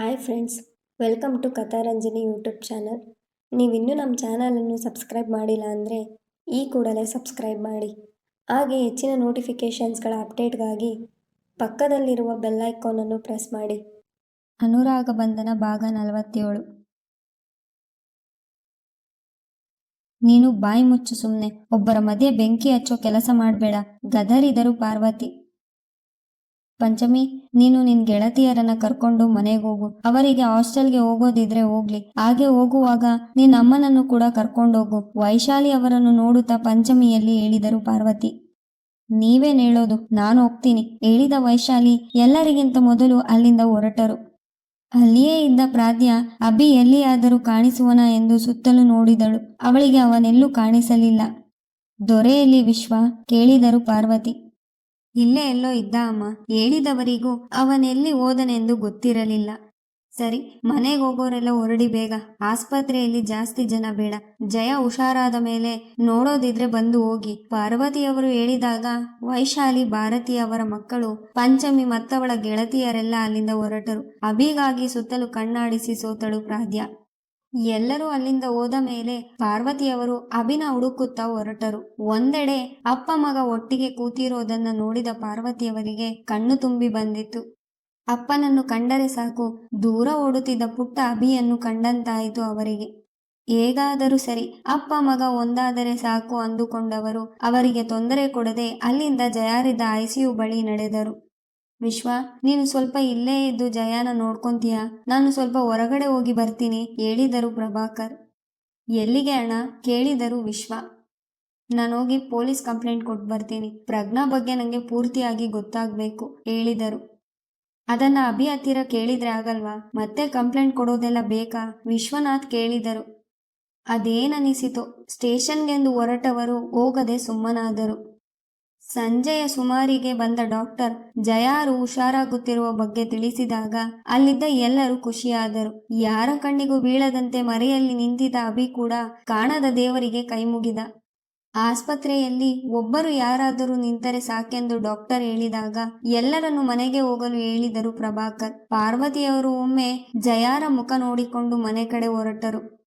Hi friends, welcome to Katharanjani YouTube channel. ನೀವಿನ್ನೂ ನಮ್ಮ ಚಾನಲನ್ನು ಸಬ್ಸ್ಕ್ರೈಬ್ ಮಾಡಿಲ್ಲ ಅಂದರೆ ಈ ಕೂಡಲೇ ಸಬ್ಸ್ಕ್ರೈಬ್ ಮಾಡಿ. ಹಾಗೆ ಹೆಚ್ಚಿನ ನೋಟಿಫಿಕೇಷನ್ಸ್ಗಳ ಅಪ್ಡೇಟ್ಗಾಗಿ ಪಕ್ಕದಲ್ಲಿರುವ ಬೆಲ್ ಐಕಾನನ್ನು ಪ್ರೆಸ್ ಮಾಡಿ. ಅನುರಾಗ ಬಂಧನ ಭಾಗ ನಲವತ್ತೇಳು. ನೀನು ಬಾಯಿ ಮುಚ್ಚು ಸುಮ್ಮನೆ ಒಬ್ಬರ ಮಧ್ಯೆ ಬೆಂಕಿ ಹಚ್ಚೋ ಕೆಲಸ ಮಾಡಬೇಡ. ಗದರಿದರು ಪಾರ್ವತಿ. ಪಂಚಮಿ, ನೀನು ನಿನ್ ಗೆಳತಿಯರನ್ನ ಕರ್ಕೊಂಡು ಮನೆಗೆ ಹೋಗು. ಅವರಿಗೆ ಹಾಸ್ಟೆಲ್ಗೆ ಹೋಗೋದಿದ್ರೆ ಹೋಗ್ಲಿ. ಹಾಗೆ ಹೋಗುವಾಗ ನಿನ್ನ ಅಮ್ಮನನ್ನು ಕೂಡ ಕರ್ಕೊಂಡೋಗು ವೈಶಾಲಿ ಅವರನ್ನು ನೋಡುತ್ತಾ ಪಂಚಮಿಯಲ್ಲಿ ಹೇಳಿದರು ಪಾರ್ವತಿ. ನೀವೇನ್ ಹೇಳೋದು, ನಾನು ಹೋಗ್ತೀನಿ ಹೇಳಿದ ವೈಶಾಲಿ ಎಲ್ಲರಿಗಿಂತ ಮೊದಲು ಅಲ್ಲಿಂದ ಹೊರಟರು. ಅಲ್ಲಿಯೇ ಇದ್ದ ಪ್ರಾದ್ಯ, ಅಭಿ ಎಲ್ಲಿಯಾದರೂ ಕಾಣಿಸುವನ ಎಂದು ಸುತ್ತಲೂ ನೋಡಿದಳು. ಅವಳಿಗೆ ಅವನೆಲ್ಲೂ ಕಾಣಿಸಲಿಲ್ಲ. ದೊರೆಯಲ್ಲಿ ವಿಶ್ವ, ಕೇಳಿದರು ಪಾರ್ವತಿ. ಇಲ್ಲೇ ಎಲ್ಲೋ ಇದ್ದ ಅಮ್ಮ. ಹೇಳಿದವರಿಗೂ ಅವನೆಲ್ಲಿ ಹೋದನೆಂದು ಗೊತ್ತಿರಲಿಲ್ಲ. ಸರಿ, ಮನೆಗೆ ಹೋಗೋರೆಲ್ಲ ಹೊರಡಿ ಬೇಗ. ಆಸ್ಪತ್ರೆಯಲ್ಲಿ ಜಾಸ್ತಿ ಜನ ಬೇಡ. ಜಯ ಹುಷಾರಾದ ಮೇಲೆ ನೋಡೋದಿದ್ರೆ ಬಂದು ಹೋಗಿ. ಪಾರ್ವತಿಯವರು ಹೇಳಿದಾಗ ವೈಶಾಲಿ, ಭಾರತಿ ಅವರ ಮಕ್ಕಳು, ಪಂಚಮಿ ಮತ್ತವಳ ಗೆಳತಿಯರೆಲ್ಲ ಅಲ್ಲಿಂದ ಹೊರಟರು. ಅಭಿಗಾಗಿ ಸುತ್ತಲೂ ಕಣ್ಣಾಡಿಸಿ ಸೋತಳು ಪ್ರಾದ್ಯ. ಎಲ್ಲರೂ ಅಲ್ಲಿಂದ ಹೋದ ಮೇಲೆ ಪಾರ್ವತಿಯವರು ಅಭಿನ ಹುಡುಕುತ್ತಾ ಹೊರಟರು. ಒಂದೆಡೆ ಅಪ್ಪ ಮಗ ಒಟ್ಟಿಗೆ ಕೂತಿರೋದನ್ನ ನೋಡಿದ ಪಾರ್ವತಿಯವರಿಗೆ ಕಣ್ಣು ತುಂಬಿ ಬಂದಿತ್ತು. ಅಪ್ಪನನ್ನು ಕಂಡರೆ ಸಾಕು, ದೂರ ಓಡುತ್ತಿದ್ದ ಪುಟ್ಟ ಅಭಿಯನ್ನು ಕಂಡಂತಾಯಿತು ಅವರಿಗೆ. ಹೇಗಾದರೂ ಸರಿ, ಅಪ್ಪ ಮಗ ಒಂದಾದರೆ ಸಾಕು ಅಂದುಕೊಂಡವರು, ಅವರಿಗೆ ತೊಂದರೆ ಕೊಡದೆ ಅಲ್ಲಿಂದ ಜಯಾರಿದ್ದ ಐಸಿಯು ಬಳಿ ನಡೆದರು. ವಿಶ್ವ, ನೀನು ಸ್ವಲ್ಪ ಇಲ್ಲೇ ಇದ್ದು ಜಯಾನ ನೋಡ್ಕೊಂತೀಯ? ನಾನು ಸ್ವಲ್ಪ ಹೊರಗಡೆ ಹೋಗಿ ಬರ್ತೀನಿ, ಹೇಳಿದರು ಪ್ರಭಾಕರ್. ಎಲ್ಲಿಗೆ ಅಣ್ಣ? ಕೇಳಿದರು ವಿಶ್ವ. ನಾನು ಹೋಗಿ ಪೊಲೀಸ್ ಕಂಪ್ಲೇಂಟ್ ಕೊಟ್ಟು ಬರ್ತೀನಿ, ಪ್ರಜ್ಞಾ ಬಗ್ಗೆ ನನಗೆ ಪೂರ್ತಿಯಾಗಿ ಗೊತ್ತಾಗಬೇಕು, ಹೇಳಿದರು. ಅದನ್ನ ಅಭಿ ಹತ್ತಿರ ಕೇಳಿದ್ರೆ ಆಗಲ್ವಾ? ಮತ್ತೆ ಕಂಪ್ಲೇಂಟ್ ಕೊಡೋದೆಲ್ಲ ಬೇಕಾ? ವಿಶ್ವನಾಥ್ ಕೇಳಿದರು. ಅದೇನನಿಸಿತು? ಸ್ಟೇಷನ್ಗೆಂದು ಹೊರಟವರು ಹೋಗದೆ ಸುಮ್ಮನಾದರು. ಸಂಜೆಯ ಸುಮಾರಿಗೆ ಬಂದ ಡಾಕ್ಟರ್ ಜಯಾರು ಹುಷಾರಾಗುತ್ತಿರುವ ಬಗ್ಗೆ ತಿಳಿಸಿದಾಗ ಅಲ್ಲಿದ್ದ ಎಲ್ಲರೂ ಖುಷಿಯಾದರು. ಯಾರ ಕಣ್ಣಿಗೂ ಬೀಳದಂತೆ ಮರೆಯಲ್ಲಿ ನಿಂತಿದ್ದ ಅಭಿ ಕೂಡ ಕಾಣದ ದೇವರಿಗೆ ಕೈಮುಗಿದ. ಆಸ್ಪತ್ರೆಯಲ್ಲಿ ಒಬ್ಬರು ಯಾರಾದರೂ ನಿಂತರೆ ಸಾಕೆಂದು ಡಾಕ್ಟರ್ ಹೇಳಿದಾಗ ಎಲ್ಲರನ್ನು ಮನೆಗೆ ಹೋಗಲು ಹೇಳಿದರು ಪ್ರಭಾಕರ್. ಪಾರ್ವತಿಯವರು ಒಮ್ಮೆ ಜಯಾರ ಮುಖ ನೋಡಿಕೊಂಡು ಮನೆ ಕಡೆ ಹೊರಟರು.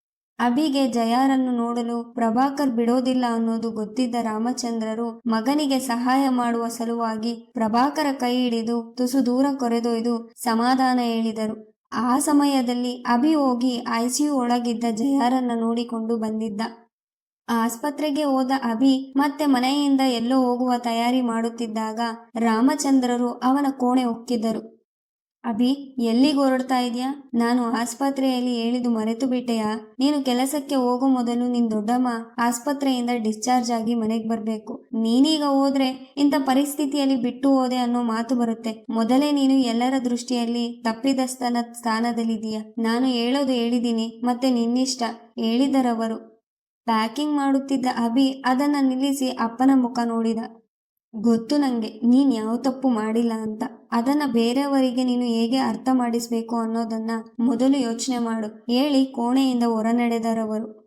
ಅಭಿಗೆ ಜಯಾರನ್ನು ನೋಡಲು ಪ್ರಭಾಕರ್ ಬಿಡೋದಿಲ್ಲ ಅನ್ನೋದು ಗೊತ್ತಿದ್ದ ರಾಮಚಂದ್ರರು ಮಗನಿಗೆ ಸಹಾಯ ಮಾಡುವ ಸಲುವಾಗಿ ಪ್ರಭಾಕರ ಕೈ ಹಿಡಿದು ತುಸು ದೂರ ಕೊರೆದೊಯ್ದು ಸಮಾಧಾನ ಹೇಳಿದರು. ಆ ಸಮಯದಲ್ಲಿ ಅಭಿ ಹೋಗಿ ಐಸಿಯು ಒಳಗಿದ್ದ ಜಯಾರನ್ನ ನೋಡಿಕೊಂಡು ಬಂದಿದ್ದ. ಆಸ್ಪತ್ರೆಗೆ ಹೋದ ಅಭಿ ಮತ್ತೆ ಮನೆಯಿಂದ ಎಲ್ಲೋ ಹೋಗುವ ತಯಾರಿ ಮಾಡುತ್ತಿದ್ದಾಗ ರಾಮಚಂದ್ರರು ಅವನ ಕೋಣೆ ಒಕ್ಕಿದರು ಅಭಿ, ಎಲ್ಲಿಗೆ ಹೊರಡ್ತಾ ಇದೆಯಾ? ನಾನು ಆಸ್ಪತ್ರೆಯಲ್ಲಿ ಹೇಳಿದ್ದು ಮರೆತು ಬಿಟ್ಟೆಯಾ? ನೀನು ಕೆಲಸಕ್ಕೆ ಹೋಗೋ ಮೊದಲು ನಿನ್ ದೊಡ್ಡಮ್ಮ ಆಸ್ಪತ್ರೆಯಿಂದ ಡಿಸ್ಚಾರ್ಜ್ ಆಗಿ ಮನೆಗೆ ಬರಬೇಕು. ನೀನೀಗ ಹೋದ್ರೆ ಇಂಥ ಪರಿಸ್ಥಿತಿಯಲ್ಲಿ ಬಿಟ್ಟು ಹೋದೆ ಅನ್ನೋ ಮಾತು ಬರುತ್ತೆ. ಮೊದಲೇ ನೀನು ಎಲ್ಲರ ದೃಷ್ಟಿಯಲ್ಲಿ ತಪ್ಪಿದಸ್ತನ ಸ್ಥಾನದಲ್ಲಿದೀಯ ನಾನು ಹೇಳೋದು ಹೇಳಿದ್ದೀನಿ ಮತ್ತೆ ನಿನ್ನಿಷ್ಟ. ಹೇಳಿದರವರು. ಪ್ಯಾಕಿಂಗ್ ಮಾಡುತ್ತಿದ್ದ ಅಭಿ ಅದನ್ನ ನಿಲ್ಲಿಸಿ ಅಪ್ಪನ ಮುಖ ನೋಡಿದ. ಗೊತ್ತು ನನಗೆ ನೀನು ಯಾವ ತಪ್ಪು ಮಾಡಿಲ್ಲ ಅಂತ. ಅದನ್ನು ಬೇರೆಯವರಿಗೆ ನೀನು ಹೇಗೆ ಅರ್ಥ ಮಾಡಿಸ್ಬೇಕು ಅನ್ನೋದನ್ನ ಮೊದಲು ಯೋಚನೆ ಮಾಡು. ಹೇಳಿ ಕೋಣೆಯಿಂದ ಹೊರ ನಡೆದರವರು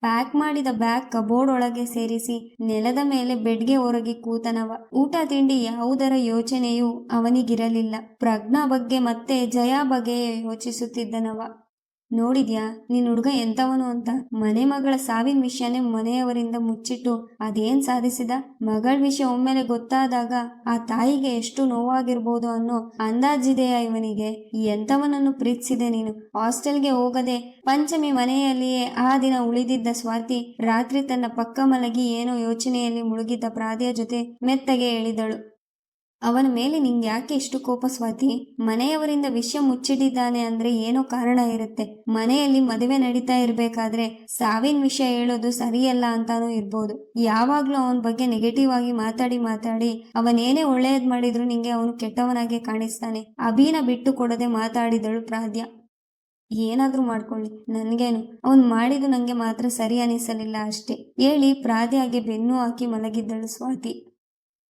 ಪ್ಯಾಕ್ ಮಾಡಿದ ಬ್ಯಾಗ್ ಕಬೋರ್ಡ್ ಒಳಗೆ ಸೇರಿಸಿ, ನೆಲದ ಮೇಲೆ ಬೆಡ್ಗೆ ಹೊರಗೆ ಕೂತನವ. ಊಟ ತಿಂಡಿ ಯಾವುದರ ಯೋಚನೆಯೂ ಅವನಿಗಿರಲಿಲ್ಲ. ಪ್ರಜ್ಞಾ ಬಗ್ಗೆ ಮತ್ತೆ ಜಯಾ ಬಗ್ಗೆ ಯೋಚಿಸುತ್ತಿದ್ದನವ. ನೋಡಿದ್ಯಾ, ನಿನ್ ಹುಡುಗ ಎಂತವನು ಅಂತ? ಮನೆ ಮಗಳ ಸಾವಿನ ವಿಷಯನೇ ಮನೆಯವರಿಂದ ಮುಚ್ಚಿಟ್ಟು ಅದೇನ್ ಸಾಧಿಸಿದ? ಮಗಳ ವಿಷಯ ಒಮ್ಮೆಲೆ ಗೊತ್ತಾದಾಗ ಆ ತಾಯಿಗೆ ಎಷ್ಟು ನೋವಾಗಿರ್ಬೋದು ಅನ್ನೋ ಅಂದಾಜಿದೆಯಾ ಇವನಿಗೆ? ಎಂತವನನ್ನು ಪ್ರೀತಿಸಿದೆ ನೀನು? ಹಾಸ್ಟೆಲ್ಗೆ ಹೋಗದೆ ಪಂಚಮಿ ಮನೆಯಲ್ಲಿಯೇ ಆ ದಿನ ಉಳಿದಿದ್ದ ಸ್ವಾತಿ ರಾತ್ರಿ ತನ್ನ ಪಕ್ಕ ಮಲಗಿ ಏನೋ ಯೋಚನೆಯಲ್ಲಿ ಮುಳುಗಿದ್ದ ಪ್ರಾದಿಯ ಜೊತೆ ಮೆತ್ತಗೆ ಹೇಳಿದಳು ಅವನ ಮೇಲೆ ನಿಂಗೆ ಯಾಕೆ ಇಷ್ಟು ಕೋಪ ಸ್ವಾತಿ? ಮನೆಯವರಿಂದ ವಿಷಯ ಮುಚ್ಚಿಟ್ಟಿದ್ದಾನೆ ಅಂದ್ರೆ ಏನೋ ಕಾರಣ ಇರುತ್ತೆ. ಮನೆಯಲ್ಲಿ ಮದುವೆ ನಡೀತಾ ಇರ್ಬೇಕಾದ್ರೆ ಸಾವಿನ ವಿಷಯ ಹೇಳೋದು ಸರಿಯಲ್ಲ ಅಂತಾನೂ ಇರ್ಬೋದು. ಯಾವಾಗ್ಲೂ ಅವನ ಬಗ್ಗೆ ನೆಗೆಟಿವ್ ಆಗಿ ಮಾತಾಡಿ ಮಾತಾಡಿ ಅವನೇನೇ ಒಳ್ಳೆಯದ್ ಮಾಡಿದ್ರು ನಿಂಗೆ ಅವನು ಕೆಟ್ಟವನಾಗೆ ಕಾಣಿಸ್ತಾನೆ. ಅಭಿನ ಬಿಟ್ಟು ಕೊಡದೆ ಮಾತಾಡಿದಳು ಪ್ರಾದ್ಯ ಏನಾದರೂ ಮಾಡ್ಕೊಳ್ಳಿ, ನನ್ಗೇನು. ಅವನ್ ಮಾಡಿದ್ದು ನಂಗೆ ಮಾತ್ರ ಸರಿ ಅನಿಸಲಿಲ್ಲ ಅಷ್ಟೇ. ಹೇಳಿ ಪ್ರಾದ್ಯಾಗೆ ಬೆನ್ನು ಹಾಕಿ ಮಲಗಿದ್ದಳು ಸ್ವಾತಿ.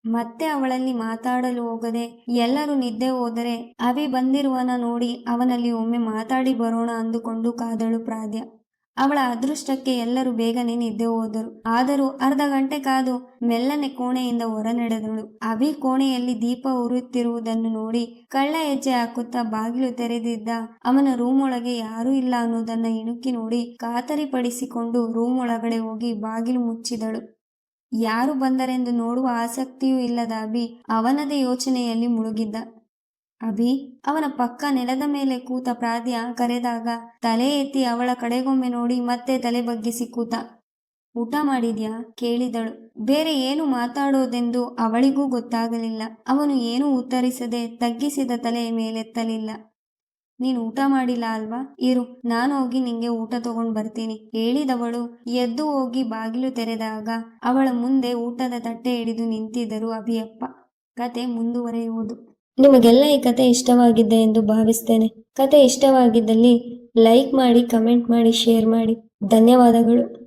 ಮತ್ತೆ ಅವಳಲ್ಲಿ ಮಾತಾಡಲು ಹೋಗದೆ ಎಲ್ಲರೂ ನಿದ್ದೆ ಹೋದರೆ ಅವಿ ಬಂದಿರುವನ ನೋಡಿ ಅವನಲ್ಲಿ ಒಮ್ಮೆ ಮಾತಾಡಿ ಬರೋಣ ಅಂದುಕೊಂಡು ಕಾದಳು ಪ್ರಾದ್ಯ. ಅವಳ ಅದೃಷ್ಟಕ್ಕೆ ಎಲ್ಲರೂ ಬೇಗನೆ ನಿದ್ದೆ ಹೋದರು. ಆದರೂ ಅರ್ಧ ಗಂಟೆ ಕಾದು ಮೆಲ್ಲನೆ ಕೋಣೆಯಿಂದ ಹೊರ ನಡೆದಳು ಅಭಿ ಕೋಣೆಯಲ್ಲಿ ದೀಪ ಉರುತ್ತಿರುವುದನ್ನು ನೋಡಿ ಕಳ್ಳ ಹೆಜ್ಜೆ ಹಾಕುತ್ತಾ ಬಾಗಿಲು ತೆರೆದಿದ್ದ ಅವನ ರೂಮ್ ಒಳಗೆ ಯಾರೂ ಇಲ್ಲ ಅನ್ನೋದನ್ನ ಇಣುಕಿ ನೋಡಿ ಖಾತರಿಪಡಿಸಿಕೊಂಡು ರೂಮ್ ಒಳಗಡೆ ಹೋಗಿ ಬಾಗಿಲು ಮುಚ್ಚಿದಳು. ಯಾರು ಬಂದರೆಂದು ನೋಡುವ ಆಸಕ್ತಿಯೂ ಇಲ್ಲದ ಅಭಿ ಅವನದೇ ಯೋಚನೆಯಲ್ಲಿ ಮುಳುಗಿದ್ದ. ಅಭಿ, ಅವನ ಪಕ್ಕ ನೆಲದ ಮೇಲೆ ಕೂತ ಪ್ರಾದ್ಯ ಕರೆದಾಗ ತಲೆ ಎತ್ತಿ ಅವಳ ಕಡೆಗೊಮ್ಮೆ ನೋಡಿ ಮತ್ತೆ ತಲೆ ಬಗ್ಗಿಸಿ ಕೂತ. ಊಟ ಮಾಡಿದ್ಯಾ? ಕೇಳಿದಳು. ಬೇರೆ ಏನು ಮಾತಾಡೋದೆಂದು ಅವಳಿಗೂ ಗೊತ್ತಾಗಲಿಲ್ಲ. ಅವನು ಏನೂ ಉತ್ತರಿಸದೆ ತಗ್ಗಿಸಿದ ತಲೆ ಮೇಲೆತ್ತಲಿಲ್ಲ. ನೀನು ಊಟ ಮಾಡಿಲ್ಲ ಅಲ್ವಾ? ಇರು, ನಾನು ಹೋಗಿ ನಿಂಗೆ ಊಟ ತಗೊಂಡ್ ಬರ್ತೀನಿ. ಹೇಳಿದವಳು ಎದ್ದು ಹೋಗಿ ಬಾಗಿಲು ತೆರೆದಾಗ ಅವಳ ಮುಂದೆ ಊಟದ ತಟ್ಟೆ ಹಿಡಿದು ನಿಂತಿದ್ದರು ಅಭಿಯಪ್ಪ. ಕತೆ ಮುಂದುವರೆಯುವುದು. ನಿಮಗೆಲ್ಲ ಈ ಕತೆ ಇಷ್ಟವಾಗಿದೆ ಎಂದು ಭಾವಿಸ್ತೇನೆ. ಕತೆ ಇಷ್ಟವಾಗಿದ್ದಲ್ಲಿ ಲೈಕ್ ಮಾಡಿ, ಕಮೆಂಟ್ ಮಾಡಿ, ಶೇರ್ ಮಾಡಿ. ಧನ್ಯವಾದಗಳು.